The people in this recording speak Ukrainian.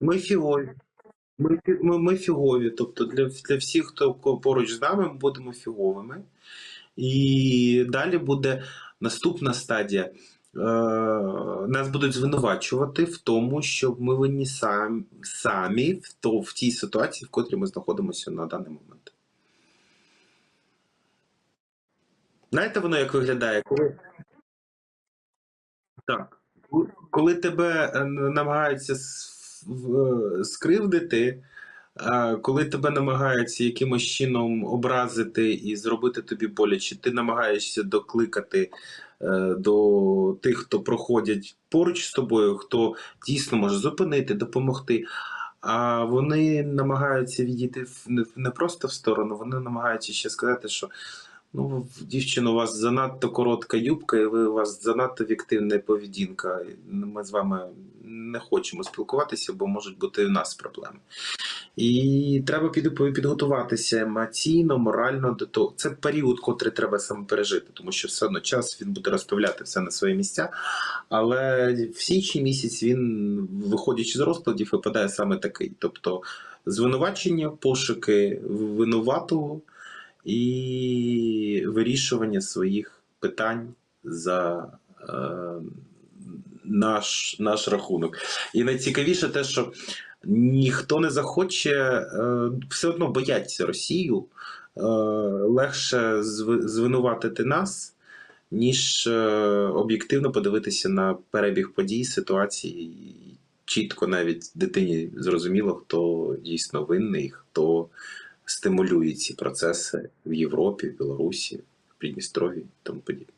Ми фігові. Ми, ми, ми фігові. Тобто для, для всіх, хто поруч з нами, ми будемо фіговими. І далі буде наступна стадія. Е, нас будуть звинувачувати в тому, що ми винні самі, самі в, то, в тій ситуації, в котрій ми знаходимося на даний момент. Знаєте, воно як виглядає? Коли, так, коли тебе е, намагаються скривдити, а коли тебе намагаються якимось чином образити і зробити тобі боляче, ти намагаєшся докликати е, до тих, хто проходять поруч з тобою, хто дійсно може зупинити, допомогти. А вони намагаються відійти не просто в сторону, вони намагаються ще сказати, що ну, дівчино, у вас занадто коротка юбка, і ви у вас занадто віктивна поведінка. Ми з вами не хочемо спілкуватися, бо можуть бути і в нас проблеми. І треба під, підготуватися емоційно, морально до того. Це період, котрий треба саме пережити, тому що все одно час він буде розставляти все на свої місця. Але в січні місяць він, виходячи з розкладів, випадає саме такий. Тобто звинувачення, пошуки винуватого і вирішування своїх питань за е, наш, наш рахунок. І найцікавіше те, що ніхто не захоче, е, все одно бояться Росію. Е, легше зви- звинуватити нас, ніж е, об'єктивно подивитися на перебіг подій, ситуації. Чітко навіть дитині зрозуміло, хто дійсно винний, хто стимулює ці процеси в Європі, в Білорусі, в Придністрові і тому подібне.